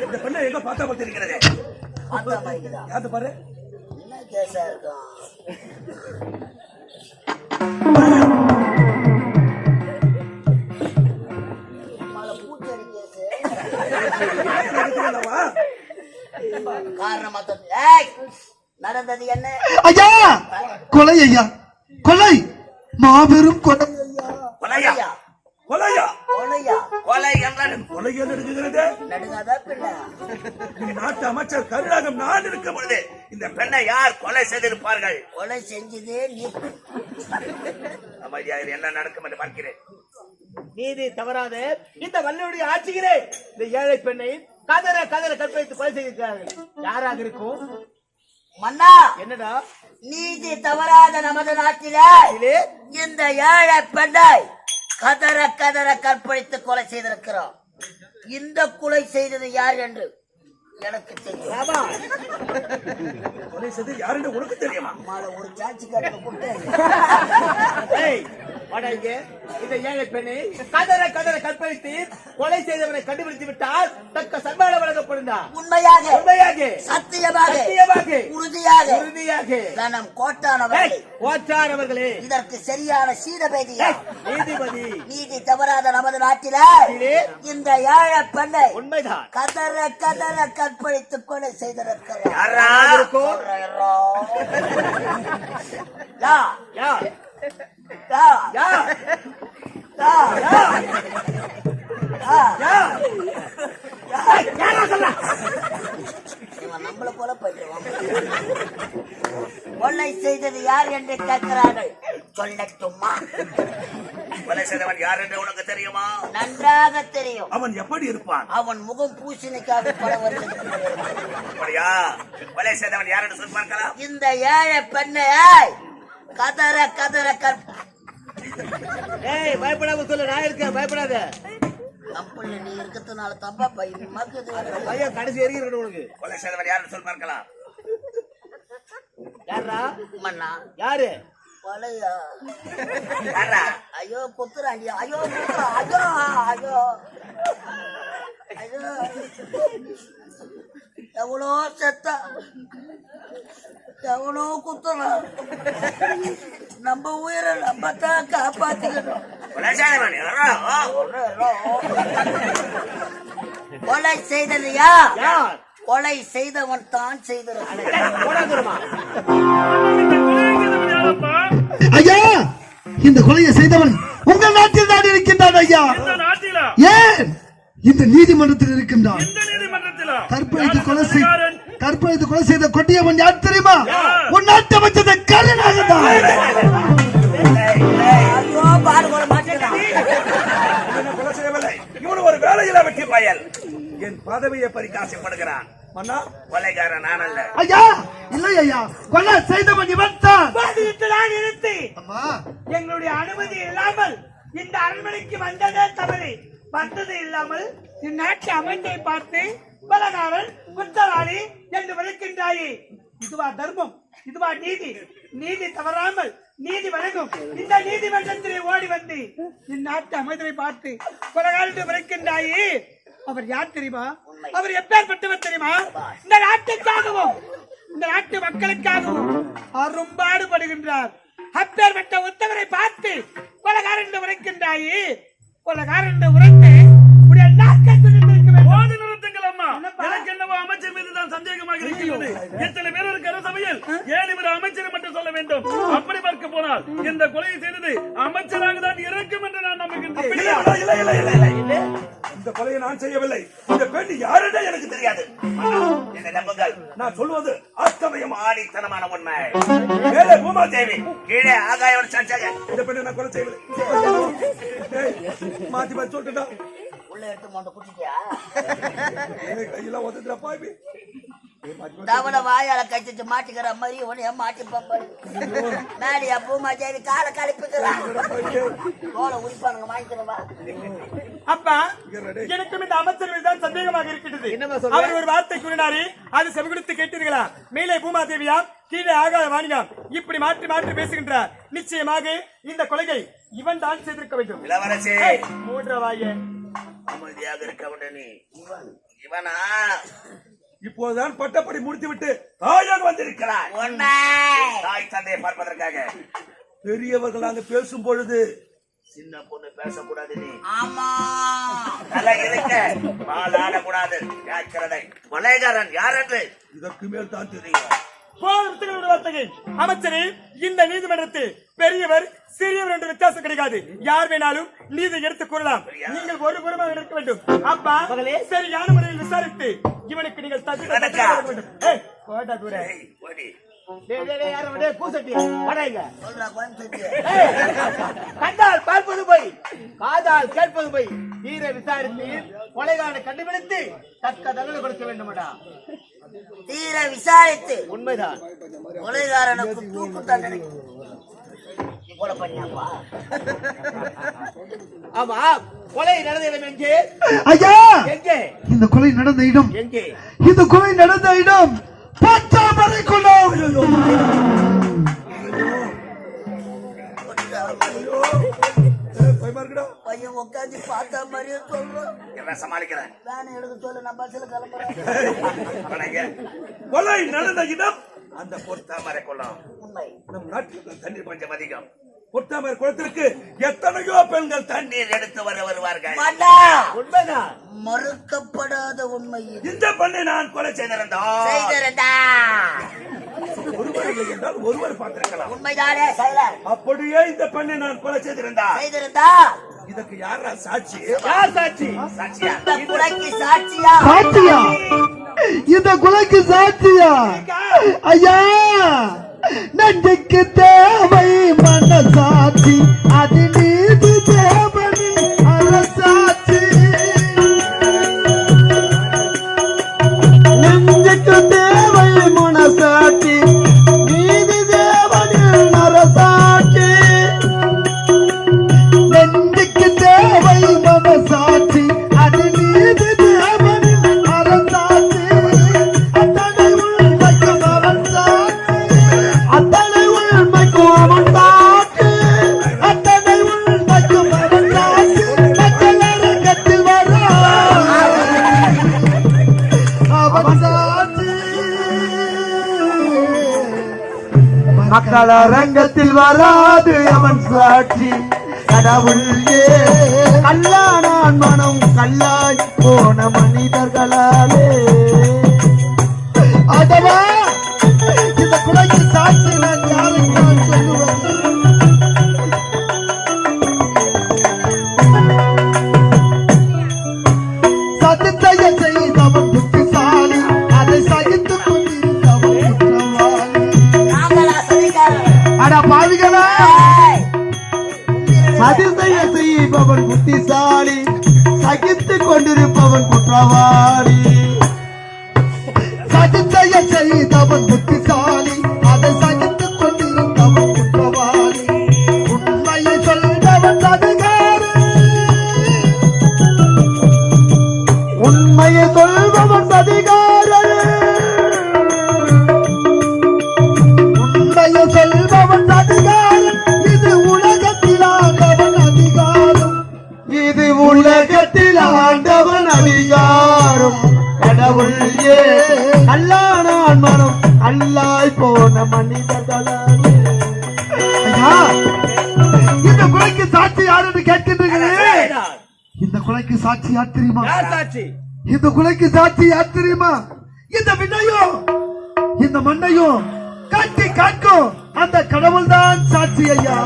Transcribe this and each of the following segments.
இந்த பெண்ணை எங்க பார்த்தா மாதிரிதான் யாத்து பாரு? என்ன கேஸா இருக்கும்? காரணமா நடந்தது என்ன? ஐயா! கொலை ஐயா. கொலை! மாபெரும் கொலை ஐயா. கொலையா? கொலையா? கொலையா? கொலை என்றால் கொலை என்று இருக்கிறது நடுங்காதா பிள்ளை நாட்டு அமைச்சர் கருணாகம் நான் இருக்கும் பொழுது இந்த பெண்ணை யார் கொலை செய்திருப்பார்கள்? கொலை செஞ்சதே நீ. அமைதியாக என்ன நடக்கும் என்று பார்க்கிறேன். நீதி தவறாது இந்த வல்லுடைய ஆட்சியிலே இந்த ஏழை பெண்ணை கதற கதற கற்பழித்து கொலை செய்திருக்கிறார்கள். யாராக இருக்கும்? மன்னா! என்னடா? நீதி தவறாத நமது நாட்டில? இந்த ஏழை பெண்ணை கதற கதற கற்பழித்து கொலை செய்திருக்கிறோம். இந்த கொலை செய்தது யார் என்று எனக்கு தெரியும். ஆமா. கொலை செய்து யார் என்று உனக்கு தெரியுமா? மாலை ஒரு சாட்சி கட்ட இந்த ஏழை பெண்ணை கதற கதற கற்பழித்து கொலை செய்தவனை கண்டுபிடித்து விட்டால் தக்க சன்மானம் வழங்கப்படுந்தா உண்மையாக உண்மையாக சத்தியமாக சத்தியமாக உறுதியாக உறுதியாக. கோட்டானவர்கள் ஓச்சார் அவர்களே இதற்கு சரியான ஏய், நீதிபதி. நீதி தவறாத நமது நாட்டில இந்த ஏழை பெண்ணை உண்மைதான். கதற கதற கற்பழித்து கொலை செய்திருக்கிறார். போல கொள்ளை செய்தது யார் என்று கேட்கிறார்கள் சொல்லட்டுமா கொலை செய்தவன் யார் என்று உனக்கு தெரியுமா நன்றாக தெரியும் அவன் எப்படி இருப்பான் அவன் முகம் பூசணிக்காக அப்படியா கொலை செய்தவன் யார் என்று சொல்லி பார்க்கலாம் இந்த ஏழை பெண்ணை கதற கதற கற்ப ஏய் பயப்படாம சொல்லு நான் இருக்கேன் பயப்படாத. கம்பெனி நீ இருக்கிறதுனால தப்பா பையன் மக்குது பையன் கடைசி வரைக்கும் இருக்கணும் உனக்கு. கொலை செய்தவன் யார் என்று சொல்லி பார்க்கலாம். யாரா மண்ணா யாரு? கொலையா? யாரா ஐயோ குத்துறாண்டி ஐயோ ஐயோ ஐயோ. ஐயோ. எவ்வளோ செத்தா? எவ்வளோ குத்துறான்? நம்ம உயிரை நம்ம தான் காப்பாத்திக்கணும். கொலை செய்தவன் யாரா கொலை செய்தது யார்? கொலை செய்தவன் தான் தூரமா ஐயா இந்த கொலையை செய்தவன் உங்கள் நாட்டில் தான் இருக்கின்றான் ஐயா. ஏன்? இந்த நீதிமன்றத்தில் இருக்கின்றான். கற்பழித்து கொலை செய் யார் கற்பழித்து கொலை செய்த கொட்டியவன் யார் தெரியுமா? உன் நாட்டை அமைச்சத கருணாக ஐயோ பயல் என் பதவியை பறிக்க ஆசைப்படுகிறான் மன்னா கொலைகாரன் நான் அல்ல. ஐயா இல்லை ஐயா கொலை செய்தவன் இவன் தான். பாதிட்டுதான் நிறுத்தி அம்மா. எங்களுடைய அனுமதி இல்லாமல் இந்த அரண்மனைக்கு வந்ததே தவறு. வந்தது இல்லாமல் இந்நாட்டு அமைச்சை பார்த்து பலகாரன் குற்றவாளி என்று விளக்கின்றாயே. இதுவா தர்மம் இதுவா நீதி. நீதி தவறாமல் நீதி வழங்கும். இந்த நீதிமன்றத்திலே ஓடி வந்து இந்நாட்டு அமைச்சரை பார்த்து பலகாரன் விளக்கின்றாயே. அவர் யார் தெரியுமா? அவர் எப்பேற்பட்டவர் தெரியுமா? இந்த நாட்டுக்காகவும் இந்த நாட்டு மக்களுக்காகவும் அரும்பாடுபடுகின்றார். அப்பேற்பட்ட உத்தவரை பார்த்து கொலகாரன் என்று உரைக்கின்றாயே கொலகாரன் என்று உரைத்து உடைய நாக்கை துண்டித்திருக்க வேண்டும். போது நிறுத்துங்கள் அம்மா? எனக்கு என்னவோ அமைச்சர் மீது தான் சந்தேகமாக இருக்கிறது எத்தனை பேர் இருக்கிற சபையில் ஏன் இவர் அமைச்சர் மட்டும் சொல்ல வேண்டும்? அப்படி பார்க்க போனால் இந்த கொலையை செய்தது அமைச்சராக தான் இருக்கும் என்று நான் நம்புகின்றேன். இந்த கொலையை நான் செய்யவில்லை. இந்த பெண் யாருன்னு எனக்கு தெரியாது. மன்னா, என்னை நம்புங்கள். நான் சொல்வது அத்தமயம் ஆணித்தனமான உண்மை. மேலே பூமா தேவி கீழே ஆகாயம் இந்த பெண்ணை நான் கொலை செய்யவில்லை. மாத்தி மாத்தி சொல்லிட்டா உள்ள எடுத்து மொண்ட குட்டிட்டியா கையெல்லாம் ஒத்துக்கிற பாய்வி தவளை வாயால கச்சிட்டு மாட்டிக்கிற மாதிரி உனைய மாட்டி பம்பரு மேடியா பூமா தேவி காலை கழிப்புக்கிறான் தோலை உரிப்பானுங்க வாங்கிக்கிறவா அப்பா. எனக்கும் இந்த அமைச்சர் மீது தான் சந்தேகமாக சொல்ற? அவர் ஒரு வார்த்தை கூறினாரு அது செவிகுடுத்து கேட்டீர்களா? மேலே பூமா தேவியாம் கீழே ஆகாய வாணியாம் இப்படி மாற்றி மாற்றி பேசுகின்றார். நிச்சயமாக இந்த கொலையை இவன் தான் செய்திருக்க வேண்டும். இளவரசி. மூன்ற வாயே. அமைதியாக இருக்க நீ. இவனா. இப்போதுதான் பட்டப்படி முடித்து விட்டு தாயாக வந்திருக்கிறார் தாய் தந்தையை பார்ப்பதற்காக. பெரியவர்கள் அங்கு பேசும் பொழுது சின்ன பொண்ணு பேசக்கூடாது நீ. ஆமா. தலை இருக்க பாலாடக்கூடாது ஜாக்கிரதை கொலைகாரன் யார் என்று? இதற்கு மேல் தான் தெரியும். அமைச்சரே இந்த நீதிமன்றத்தில் பெரியவர் சிறியவர் என்ற வித்தியாசம் கிடைக்காது. யார் வேணாலும் நீதி எடுத்துக் கூறலாம் நீங்கள் ஒரு புறமாக இருக்க வேண்டும். அப்பா சரியான முறையில் விசாரித்து இவனுக்கு நீங்கள் தகுதி. வேண்டும். கண்டால் பார்ப்பது போய் காதால் கேட்பது போய் தீர விசாரித்து கொலைகாரனை கண்டுபிடித்து தக்க தண்டனை கொடுக்க வேண்டுமடா. தீர விசாரித்து. உண்மைதான். கொலைகாரனுக்கு தூக்கு தண்டனை ஆமா கொலை நடந்த இடம் எங்கே? ஐயா! எங்கே? இந்த கொலை நடந்த இடம். எங்கே? இந்த கொலை நடந்த இடம். பையன் உட்காந்து பார்த்த மாதிரியே சொல்றோம் என்ன சமாளிக்கிறேன் வேனை எடுக்க சொல்லு நான் பஸ்ல கிளம்புறேன். கொலை நடந்த இடம் அந்த பொத்தாமரை குளம் உண்மை. நம் நாட்டில் தண்ணீர் பஞ்சம் அதிகம். பொத்தாமரை குளத்திற்கு எத்தனையோ பெண்கள் தண்ணீர் எடுத்து வர வருவார்கள். உண்மைதான். மறுக்கப்படாத உண்மை இது. இந்த பெண்ணை நான் கொலை செய்திருந்தா. ஒருவர் இல்லை என்றால் ஒருவர் பார்த்திருக்கலாம். உண்மைதானே? அப்படியே இந்த பெண்ணை நான் கொலை செய்திருந்தா. செய்திருந்தா. இதற்கு யாரா சாட்சி? யார் சாட்சி? சாட்சியா? இந்த குலைக்கு சாட்சியா? சாட்சியா? இந்த கொலைக்கு சாட்சியா? ஐயா! நெஞ்சுக்கு தேவை மனசாட்சி. அது நீ மக்கள் அரங்கத்தில் வராது அவன் சாட்சி. கடவுள் கல்லானான் மனம் கல்லாய் போன மனிதர்களாலே. அதவா இந்த குலைக்கு சாட்சி கொண்டிருப்பவன் குற்றவாளி. சதிசய செய்தவன் புத்திசாலி. அதை சகித்துக் கொண்டிருந்தவன் குற்றவாளி. உண்மையை சொல்பவன் அதிகாரி. உண்மையை சொல்பவன் அதிகாரி. கொலைக்கு சாட்சி யார் தெரியுமா? சாட்சி? இந்த கொலைக்கு சாட்சி யார் தெரியுமா? இந்த விண்ணையும் இந்த மண்ணையும் காட்டி காக்கும். அந்த கடவுள் தான் சாட்சி ஐயா.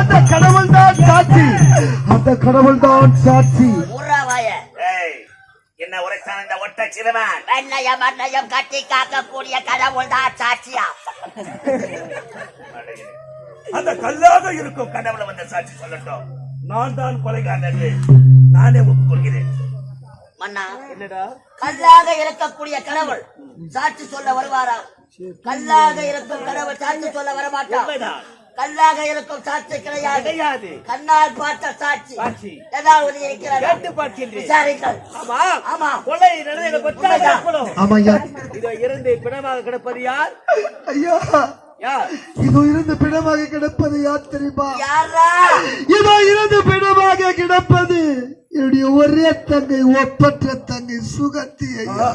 அந்த கடவுள் தான் சாட்சி. அந்த கடவுள் தான் சாட்சி. ஊரா வாய. ஏய் என்ன உரைத்தான் இந்த ஒட்ட சிறுவன்? வெண்ணையம் மண்ணையம் கட்டி காக்கக்கூடிய கடவுள் தான் சாட்சியா? அந்த கல்லாக இருக்கும் கடவுளை வந்து சாட்சி சொல்லட்டும். நான் தான் கொலைகாரன் நானே ஒப்புக்கொள்கிறேன். மன்னா என்னடா? கல்லாக இருக்கக்கூடிய கடவுள் சாட்சி சொல்ல வருவாரா? கல்லாக இருக்கும் கடவுள் சாட்சி சொல்ல வரமாட்டார் உண்மைதான் கல்லாக இருக்கும் சாட்சி கிடையாது. கிடையாது. கண்ணால் பார்த்த சாட்சி. சாட்சி. ஏதாவது இருக்கிறதா? விசாரிங்கள் ஆமா. ஆமா. கொலை நடந்த இதோ இருந்து பிணமாக கிடப்பது யார்? ஐயா. இதோ இருந்து பிணமாக கிடப்பது யார் தெரியுமா? இதோ இருந்து பிணமாக கிடப்பது என்னுடைய ஒரே தங்கை ஒப்பற்ற தங்கை சுகத்தி ஐயா.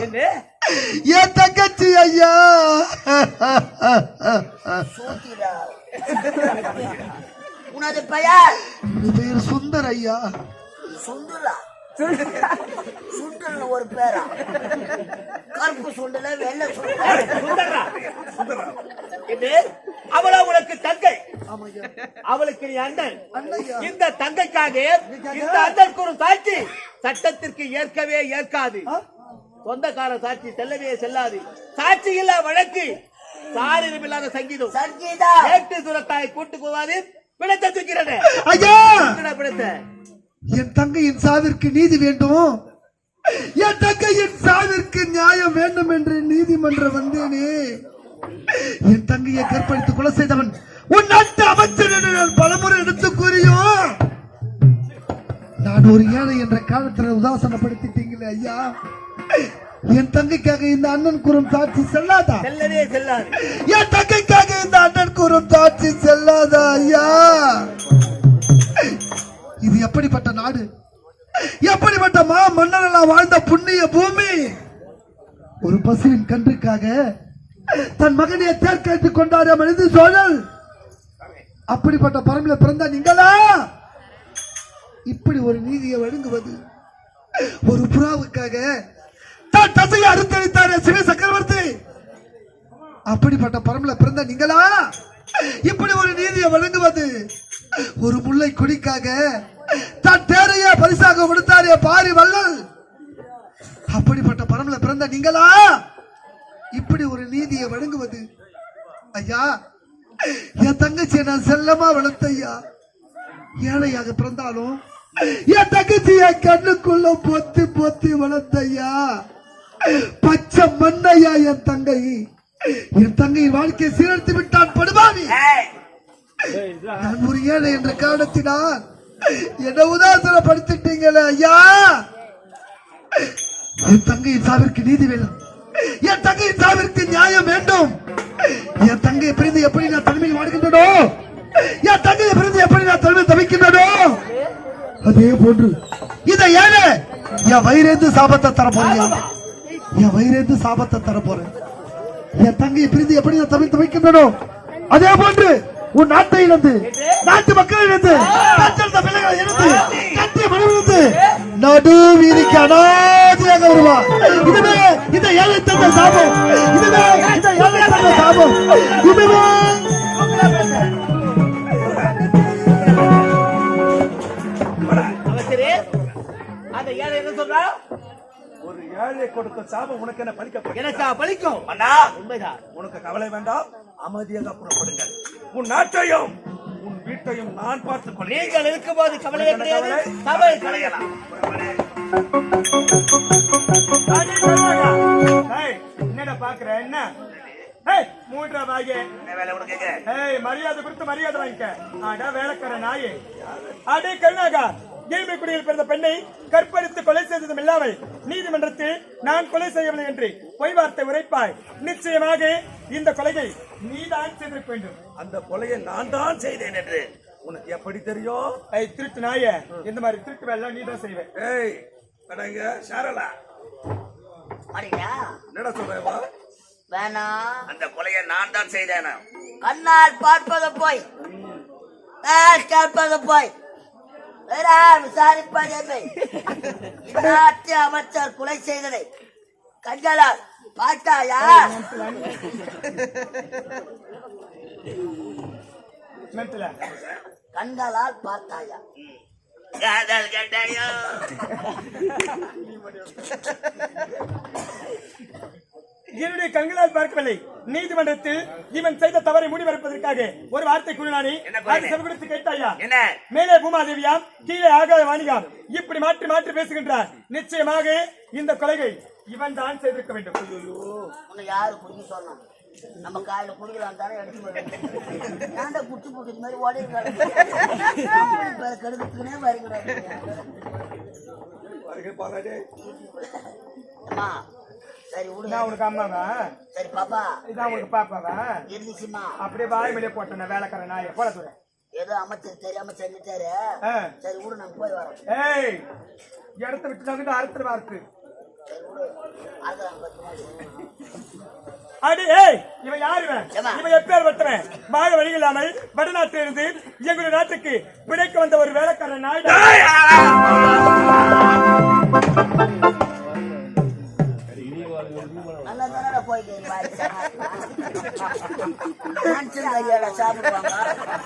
என் தங்கச்சி ஐயா. உனது பெயர்? பெயர் சுந்தர் ஐயா. சுண்டுலா சுண்டல் ஒரு பேரா. கருப்பு சுண்டல வெள்ளை சுண்டல். இது அவளா உனக்கு தங்கை. அவளுக்கு நீ அண்ணன். அண்ணையா இந்த தங்கைக்காக இந்த அண்ணனுக்கு ஒரு சாட்சி சட்டத்திற்கு ஏற்கவே ஏற்காது. சொந்தக்கார சாட்சி செல்லவே செல்லாது. சாட்சி இல்ல வழக்கு. சாரியம் இல்லாத சங்கீதம். சங்கீதா ஏட்டு சுரக்காய் கூட்டு போவாது பிணத்தை தூக்கிறது ஐயா! பிணத்த. என் தங்கையின் சாவிற்கு நீதி வேண்டும். என் தங்கையின் சாவிற்கு நியாயம் வேண்டும் என்று நீதிமன்றம் வந்தேனே. என் தங்கையை கற்பழித்து கொலை செய்தவன் உன் நாட்டு அமைச்சர் என்று நான் பலமுறை எடுத்து கூறியும் நான் ஒரு ஏழை என்ற காலத்தில் உதாசனப்படுத்திட்டீங்களே ஐயா. என் தங்கைக்காக இந்த அண்ணன் கூறும் சாட்சி செல்லாதா? செல்லவே செல்லாது. என் தங்கைக்காக இந்த அண்ணன் கூறும் சாட்சி செல்லாதா ஐயா? இது எப்படிப்பட்ட நாடு? எப்படிப்பட்ட மா மன்னரெல்லாம் வாழ்ந்த புண்ணிய பூமி? ஒரு பசுவின் கன்றுக்காக தன் மகனை தேர்க்கெடுத்துக் கொண்டாட மனித சோழல் அப்படிப்பட்ட பரம்பில பிறந்த நீங்களா? இப்படி ஒரு நீதியை வழங்குவது ஒரு புறாவுக்காக தான் தசையை அறுத்தளித்தாரே சிவ சக்கரவர்த்தி. அப்படிப்பட்ட பரம்பல பிறந்த நீங்களா? இப்படி ஒரு நீதியை வழங்குவது ஒரு முல்லை கொடிக்காக தான் தேரைய பரிசாக கொடுத்தாரே பாரி வள்ளல். அப்படிப்பட்ட பரம்பல பிறந்த நீங்களா? இப்படி ஒரு நீதியை வழங்குவது? ஐயா என் தங்கச்சியை நான் செல்லமா வளர்த்த ஐயா ஏழையாக பிறந்தாலும் என் தங்கச்சிய கண்ணுக்குள்ள பொத்தி பொத்தி வளர்த்த ஐயா பச்சை மண்ணையா என் தங்கை? என் தங்கையின் வாழ்க்கையை சீரழித்து விட்டான் படுபாவி நான் ஒரு ஏழை என்ற காரணத்தினால் என்ன உதாசனப்படுத்திட்டீங்களே ஐயா. என் தங்கையின் சாவிற்கு நீதி வேண்டும். என் தங்கையின் சாவிற்கு நியாயம் வேண்டும். என் தங்கையை பிரிந்து எப்படி நான் தனிமையில் வாழ்கின்றனோ? என் தங்கையை பிரிந்து எப்படி நான் தனிமையில் தவிக்கின்றனோ? அதே போன்று இதை ஏழை என் வயிறேந்து சாபத்தை தர போறேன் என் வயிறேந்து சாபத்தை தர போறேன். என் தங்கையை பிரிந்து எப்படி நான் தமிழ் தவிக்கின்றனோ? அதே போன்று உன் நாட்டை இழந்து நாட்டு மக்கள் இழந்து பெற்றெடுத்த பிள்ளைகளை இழந்து கட்டிய மனைவிழந்து நடு வீதிக்கு அனாதையாக வருவா இதுவே இந்த ஏழை தந்த சாபம். இதுவே இந்த ஏழை தந்த சாபம். இதுவே. அமைச்சரே அந்த ஏழை என்ன சொல்றா? ஒரு ஏழை கொடுத்த சாபம் உனக்கு என்ன பலிக்க எனக்கா பலிக்கும் அண்ணா உண்மைதான். உனக்கு கவலை வேண்டாம். அமைதியாக புறப்படுங்கள். உன் நாட்டையும் உன் வீட்டையும் நான் பார்த்துக் கொள்கிறேன். நீங்கள் இருக்கும்போது கவலையே கிடையாது. சபை கலையலாம் என்னடா பாக்குற? என்ன? மூன்றா என்ன வேலை உனக்கு மரியாதை கொடுத்து மரியாதை வாங்கிக்க. அடா வேலைக்கார நாயே. அடே கருணாகா ஏழ்மைக்குடியில் பிறந்த பெண்ணை கற்பழித்து கொலை செய்ததும் இல்லாமல் நீதிமன்றத்தில் நான் கொலை செய்யவில்லை என்று பொய் வார்த்தை உரைப்பாய். நிச்சயமாக இந்த கொலையை நீதான் செய்திருக்க வேண்டும். அந்த கொலையை நான் தான் செய்தேன் என்று. உனக்கு எப்படி தெரியும்? ஏய் திருட்டு நாயே. இந்த மாதிரி திருட்டு வேலை நீ தான் செய்வேன் ஏய் கடங்க சாரலா அப்படியா என்னடா சொல்றேவா வேணாம் அந்த கொலையை நான் தான் செய்தேன். கண்ணால் பார்ப்பது போய். கேட்பது போய். வேற விசாரிப்பது இந்நாட்டு அமைச்சர் கொலை செய்ததை கண்களால் பார்த்தாயா? மென்டல கண்களால் பார்த்தாயா? காதல் கட்டாயோ என்னுடைய கண்களால் பார்க்கவில்லை. நீதிமன்றத்தில் இவன் செய்த தவறை முடிவெடுப்பதற்காக ஒரு வார்த்தை கூறினானே. செவிடுத்து கேட்டாயா? என்ன? மேலே பூமாதேவியாம் கீழே ஆகாய வாணிகாம். இப்படி மாற்றி மாற்றி பேசுகின்றார். நிச்சயமாக இந்த கொலையை இவன் தான் செய்திருக்க வேண்டும். யாரு புரிஞ்சு சொன்னான்? நம்ம காயில குடிக்கலாம் தானே எடுத்து போயிடும் ஏன்டா குட்டி போட்டு மாதிரி ஓடி கெடுக்கிறதுனே வருகிறாரு அம்மா சரி நான் விடுங்க உனக்கு அம்மாவா சரி பாப்பா இதான் உனக்கு பாப்பாவா இருந்துச்சுமா அப்படியே வாய் வெளியே போட்டேன் வேலைக்காரன் நான் போட சொல்றேன் ஏதோ அமைச்சர் தெரியாம செஞ்சுட்டாரு ஆ. சரி விடு நாங்க போய் வரோம் ஏய் இடத்த விட்டு நாங்க அறுத்துருவா இருக்கு அடி ஏய் இவன் யாரு? இவன் எப்பேர் வெட்டவன் வாழ வழி இல்லாமல் வடநாட்டிலிருந்து எங்களுடைய நாட்டுக்கு பிழைக்க வந்த ஒரு வேலைக்காரன் நாயுடு கோயில் மாதிரி மனுஷன் சாப்பிடுவாங்க